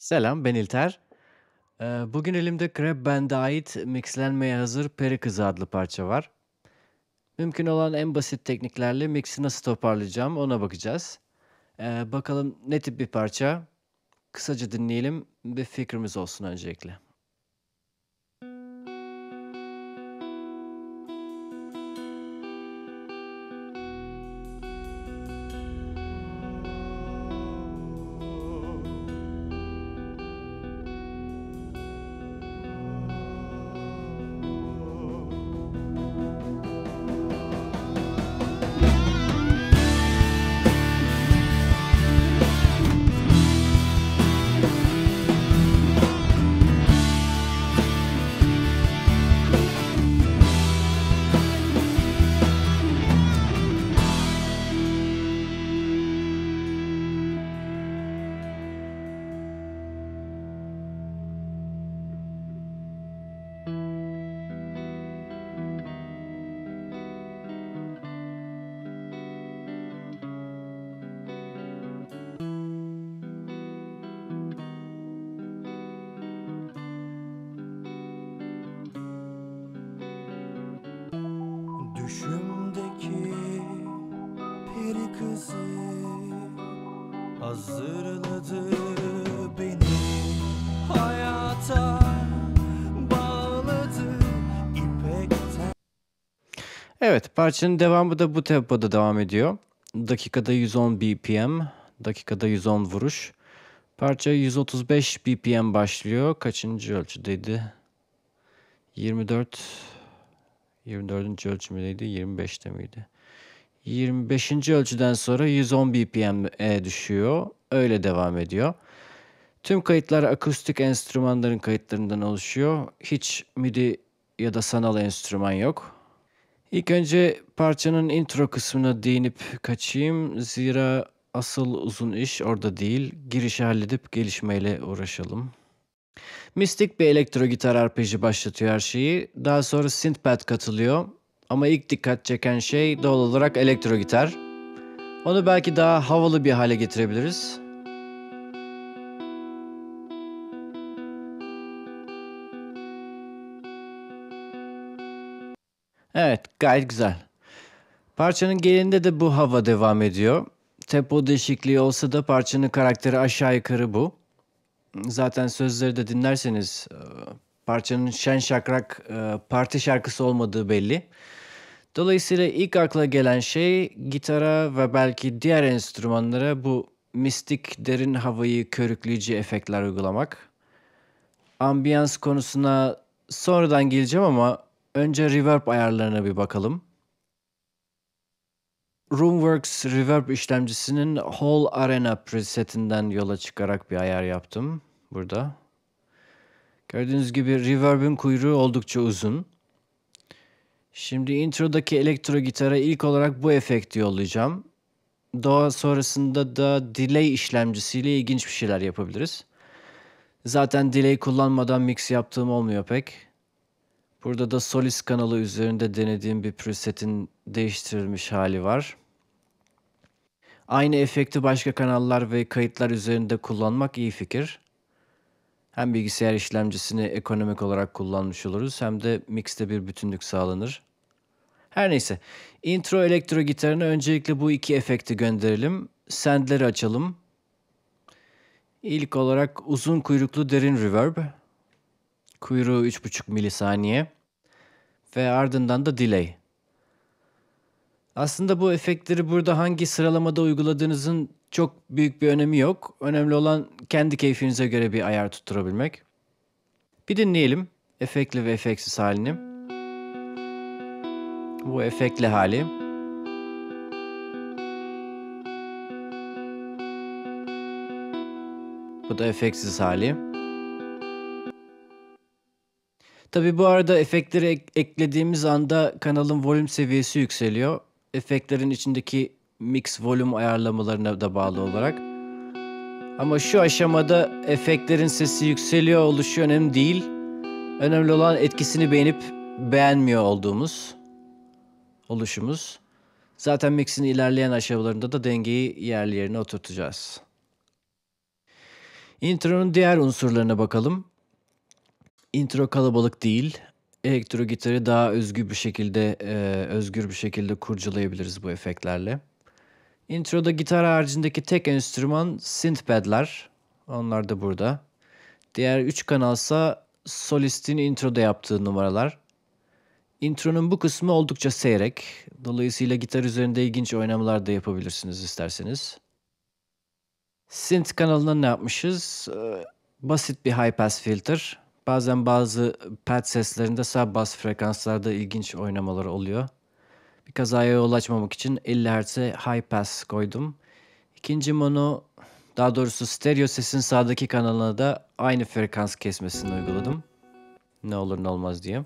Selam, ben İlter. Eee, bugün elimde Crab Band'e ait mixlenmeye hazır Peri Kızı adlı parça var. Mümkün olan en basit tekniklerle mix'i nasıl toparlayacağım ona bakacağız. Eee, bakalım ne tip bir parça? Kısaca dinleyelim bir fikrimiz olsun öncelikle. Düşümdeki peri kızı hazırladı beni hayata bağladı ipekten Evet, parçanın devamı da bu tempoda devam ediyor. Dakikada 110 BPM, dakikada 110 vuruş. Parça 135 BPM başlıyor. Kaçıncı ölçüdeydi? 24 24. ölçü müydü? 25'te miydi? 25. ölçüden sonra 110 BPM'e düşüyor. Öyle devam ediyor. Tüm kayıtlar akustik enstrümanların kayıtlarından oluşuyor. Hiç MIDI ya da sanal enstrüman yok. İlk önce parçanın intro kısmına değinip kaçayım. Zira asıl uzun iş orada değil. Girişi halledip gelişmeyle uğraşalım. Mystic bir elektro gitar arpeji başlatıyor her şeyi. Daha sonra synthpad katılıyor. Ama ilk dikkat çeken şey doğal olarak elektro gitar. Onu belki daha havalı bir hale getirebiliriz. Evet, gayet güzel. Parçanın gelinde de bu hava devam ediyor. Tempo değişikliği olsa da parçanın karakteri aşağı yukarı bu. Zaten sözleri de dinlerseniz e, parçanın şen şakrak e, parti şarkısı olmadığı belli. Dolayısıyla ilk akla gelen şey gitara ve belki diğer enstrümanlara bu mistik derin havayı körükleyici efektler uygulamak. Ambiyans konusuna sonradan geleceğim ama önce reverb ayarlarına bir bakalım. Roomworks Reverb işlemcisinin Whole Arena presetinden yola çıkarak bir ayar yaptım burada. Gördüğünüz gibi reverb'in kuyruğu oldukça uzun. Şimdi introdaki elektro gitara ilk olarak bu efekti yollayacağım. Daha sonrasında da delay işlemcisiyle ilginç bir şeyler yapabiliriz. Zaten delay kullanmadan mix yaptığım olmuyor pek. Burada da Solis kanalı üzerinde denediğim bir presetin değiştirilmiş hali var. Aynı efekti başka kanallar ve kayıtlar üzerinde kullanmak iyi fikir. Hem bilgisayar işlemcisini ekonomik olarak kullanmış oluruz hem de mixte bir bütünlük sağlanır. Her neyse, intro elektro gitarına öncelikle bu iki efekti gönderelim. Sendleri açalım. İlk olarak uzun kuyruklu derin reverb. Kuyruğu 3,5 milisaniye. Ve ardından da delay. Aslında bu efektleri burada hangi sıralamada uyguladığınızın çok büyük bir önemi yok. Önemli olan kendi keyfinize göre bir ayar tutturabilmek. Bir dinleyelim efektli ve efektsiz halini. Bu efektli hali. Bu da efektsiz hali. Tabi bu arada efektleri ek- eklediğimiz anda kanalın volüm seviyesi yükseliyor. Efektlerin içindeki mix volüm ayarlamalarına da bağlı olarak. Ama şu aşamada efektlerin sesi yükseliyor oluşu önemli değil. Önemli olan etkisini beğenip beğenmiyor olduğumuz oluşumuz. Zaten mixin ilerleyen aşamalarında da dengeyi yerli yerine oturtacağız. Intro'nun diğer unsurlarına bakalım. Intro kalabalık değil. Elektro gitarı daha özgür bir şekilde e, özgür bir şekilde kurcalayabiliriz bu efektlerle. Intro'da gitar haricindeki tek enstrüman synthpad'ler. Onlar da burada. Diğer üç kanalsa solistin introda yaptığı numaralar. Intro'nun bu kısmı oldukça seyrek. Dolayısıyla gitar üzerinde ilginç oynamalar da yapabilirsiniz isterseniz. Synth kanalına ne yapmışız? Ee, Basit bir high pass filter. Bazen bazı pad seslerinde sub bass frekanslarda ilginç oynamalar oluyor. Bir kazaya yol açmamak için 50 Hz'e high pass koydum. İkinci mono, daha doğrusu stereo sesin sağdaki kanalına da aynı frekans kesmesini uyguladım. Ne olur ne olmaz diye.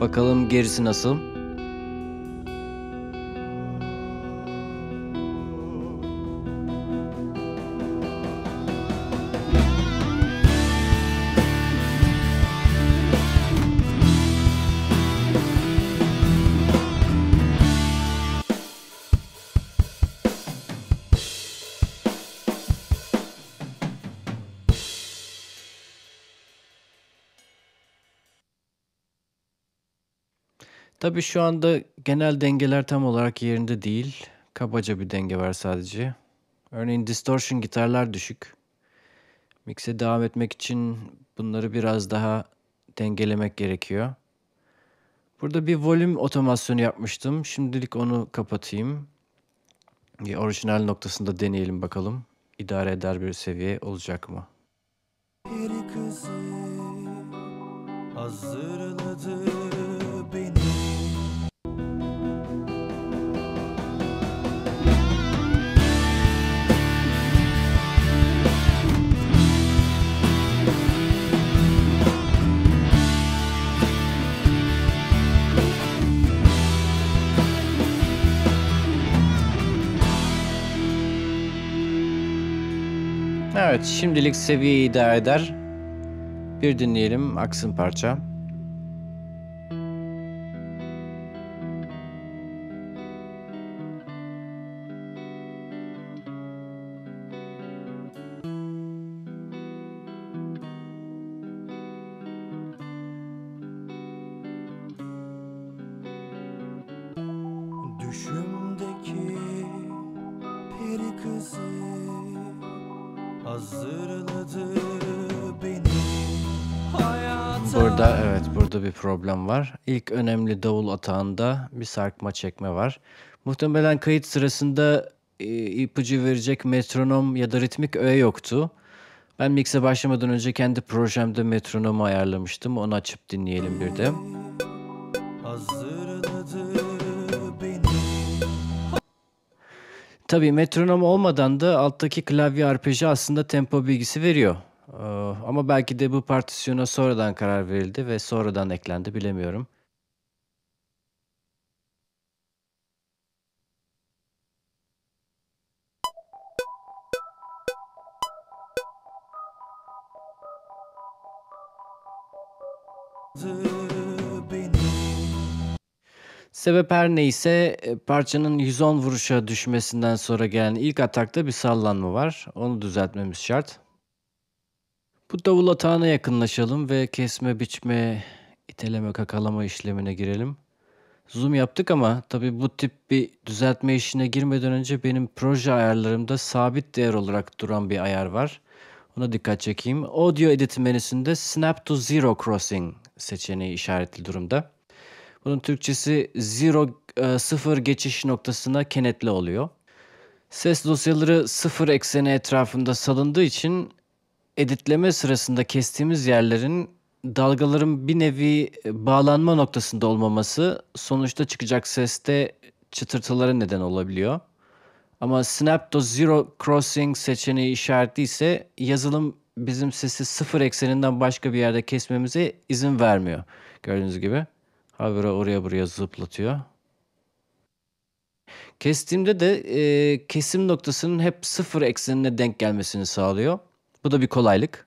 Bakalım gerisi nasıl? Tabii şu anda genel dengeler tam olarak yerinde değil. Kabaca bir denge var sadece. Örneğin distortion gitarlar düşük. Mix'e devam etmek için bunları biraz daha dengelemek gerekiyor. Burada bir volüm otomasyonu yapmıştım. Şimdilik onu kapatayım. Bir orijinal noktasında deneyelim bakalım. İdare eder bir seviye olacak mı? Peri kızı hazırladı beni Evet, şimdilik seviyeyi idare eder. Bir dinleyelim aksın parça. Düşümdeki peri kızı Burada evet burada bir problem var. İlk önemli davul atağında bir sarkma çekme var. Muhtemelen kayıt sırasında e, ipucu verecek metronom ya da ritmik öğe yoktu. Ben mix'e başlamadan önce kendi projemde metronomu ayarlamıştım. Onu açıp dinleyelim bir de. hazırladı Tabii metronom olmadan da alttaki klavye arpeji aslında tempo bilgisi veriyor. Ee, ama belki de bu partisyona sonradan karar verildi ve sonradan eklendi bilemiyorum. Sebep her neyse e, parçanın 110 vuruşa düşmesinden sonra gelen ilk atakta bir sallanma var. Onu düzeltmemiz şart. Bu davul atağına yakınlaşalım ve kesme, biçme, iteleme, kakalama işlemine girelim. Zoom yaptık ama tabii bu tip bir düzeltme işine girmeden önce benim proje ayarlarımda sabit değer olarak duran bir ayar var. Ona dikkat çekeyim. Audio Edit menüsünde Snap to Zero Crossing seçeneği işaretli durumda. Bunun Türkçesi zero e, sıfır geçiş noktasına kenetli oluyor. Ses dosyaları sıfır ekseni etrafında salındığı için editleme sırasında kestiğimiz yerlerin dalgaların bir nevi bağlanma noktasında olmaması sonuçta çıkacak seste çıtırtılara neden olabiliyor. Ama Snap to Zero Crossing seçeneği işaretli ise yazılım bizim sesi sıfır ekseninden başka bir yerde kesmemize izin vermiyor. Gördüğünüz gibi. Habire oraya buraya zıplatıyor. Kestiğimde de e, kesim noktasının hep sıfır eksenine denk gelmesini sağlıyor. Bu da bir kolaylık.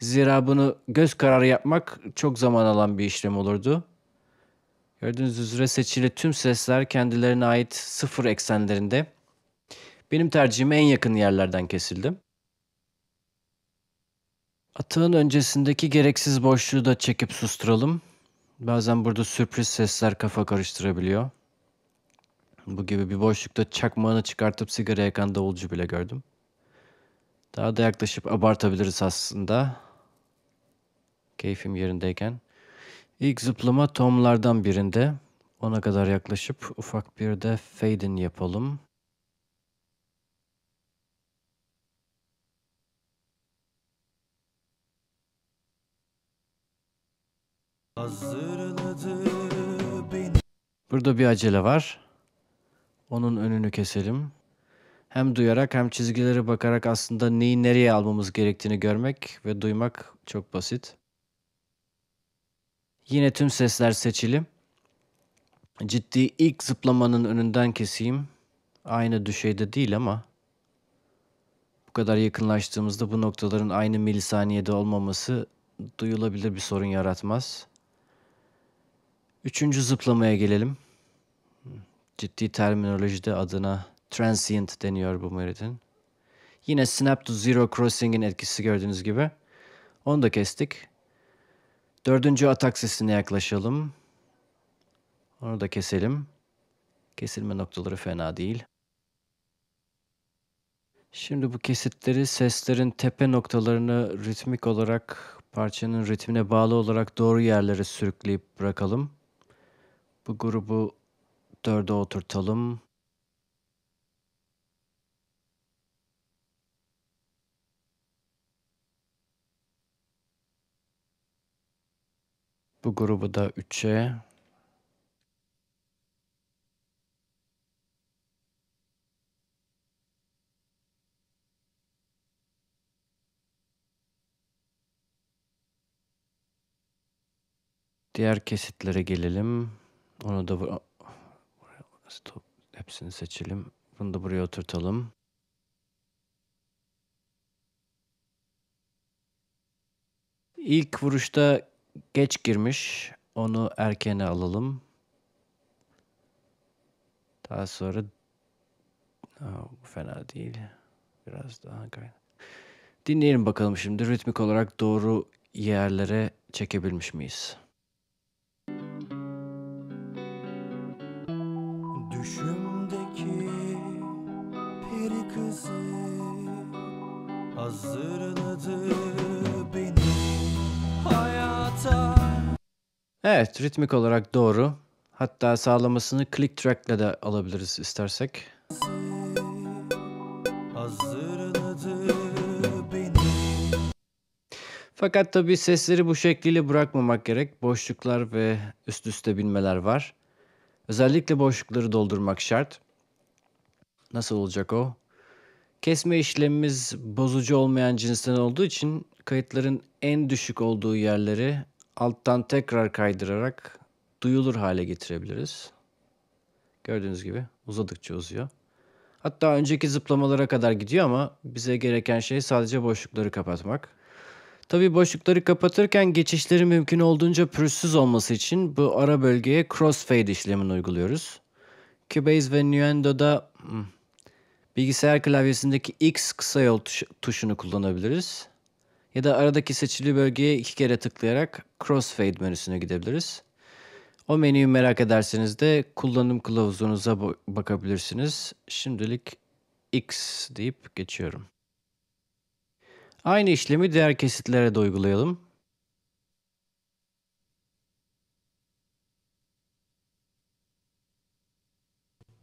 Zira bunu göz kararı yapmak çok zaman alan bir işlem olurdu. Gördüğünüz üzere seçili tüm sesler kendilerine ait sıfır eksenlerinde. Benim tercihime en yakın yerlerden kesildi. Atağın öncesindeki gereksiz boşluğu da çekip susturalım. Bazen burada sürpriz sesler kafa karıştırabiliyor. Bu gibi bir boşlukta çakmağını çıkartıp sigara yakan davulcu bile gördüm. Daha da yaklaşıp abartabiliriz aslında. Keyfim yerindeyken. İlk zıplama tomlardan birinde. Ona kadar yaklaşıp ufak bir de fade in yapalım. Burada bir acele var. Onun önünü keselim. Hem duyarak hem çizgileri bakarak aslında neyi nereye almamız gerektiğini görmek ve duymak çok basit. Yine tüm sesler seçili. Ciddi ilk zıplamanın önünden keseyim. Aynı düşeyde değil ama bu kadar yakınlaştığımızda bu noktaların aynı milisaniyede olmaması duyulabilir bir sorun yaratmaz. Üçüncü zıplamaya gelelim. Ciddi terminolojide adına transient deniyor bu meridin. Yine snap to zero crossing'in etkisi gördüğünüz gibi. Onu da kestik. Dördüncü atak sesine yaklaşalım. Onu da keselim. Kesilme noktaları fena değil. Şimdi bu kesitleri seslerin tepe noktalarını ritmik olarak parçanın ritmine bağlı olarak doğru yerlere sürükleyip bırakalım. Bu grubu dörde oturtalım. Bu grubu da 3'e. Diğer kesitlere gelelim. Onu da bu- Stop. Hepsini seçelim. Bunu da buraya oturtalım. İlk vuruşta geç girmiş. Onu erkene alalım. Daha sonra Aa, bu fena değil. Biraz daha gayet. Dinleyelim bakalım şimdi ritmik olarak doğru yerlere çekebilmiş miyiz? Düşümdeki peri kızı Hazırladı beni hayata Evet, ritmik olarak doğru. Hatta sağlamasını click track'le de alabiliriz istersek. Hazırladı Fakat tabii sesleri bu şekliyle bırakmamak gerek. Boşluklar ve üst üste binmeler var. Özellikle boşlukları doldurmak şart. Nasıl olacak o? Kesme işlemimiz bozucu olmayan cinsten olduğu için kayıtların en düşük olduğu yerleri alttan tekrar kaydırarak duyulur hale getirebiliriz. Gördüğünüz gibi uzadıkça uzuyor. Hatta önceki zıplamalara kadar gidiyor ama bize gereken şey sadece boşlukları kapatmak. Tabii boşlukları kapatırken geçişleri mümkün olduğunca pürüzsüz olması için bu ara bölgeye crossfade işlemini uyguluyoruz. Cubase ve Nuendo'da hmm, bilgisayar klavyesindeki X kısa yol tuş- tuşunu kullanabiliriz. Ya da aradaki seçili bölgeye iki kere tıklayarak crossfade menüsüne gidebiliriz. O menüyü merak ederseniz de kullanım kılavuzunuza bakabilirsiniz. Şimdilik X deyip geçiyorum. Aynı işlemi diğer kesitlere de uygulayalım.